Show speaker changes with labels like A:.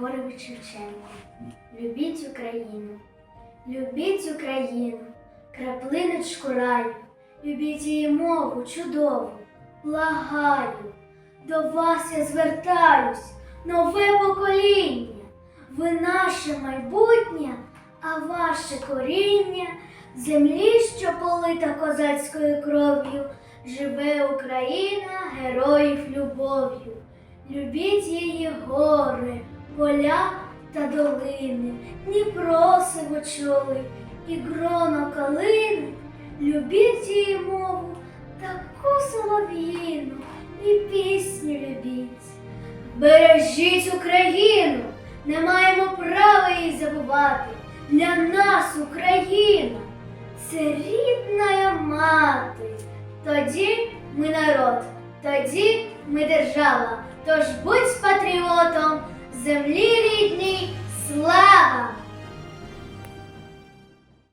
A: Григорович Шевченко. Любіть Україну, любіть Україну, краплиночку раю, любіть її мову чудову, благаю, до вас я звертаюсь, нове покоління. Ви наше майбутнє, а ваше коріння. Землі, що полита козацькою кров'ю, живе Україна героїв любов'ю. Любіть її гори, поля та долини, Дніпро сивочоли і гроно калини. Любіть її мову, таку солов'їну, і пісню любіть. Бережіть Україну, не маємо права її забувати. Для нас Україна це рідна мати. Тоді ми народ, тоді ми держава. Тож будь патріотом землі рідній слава.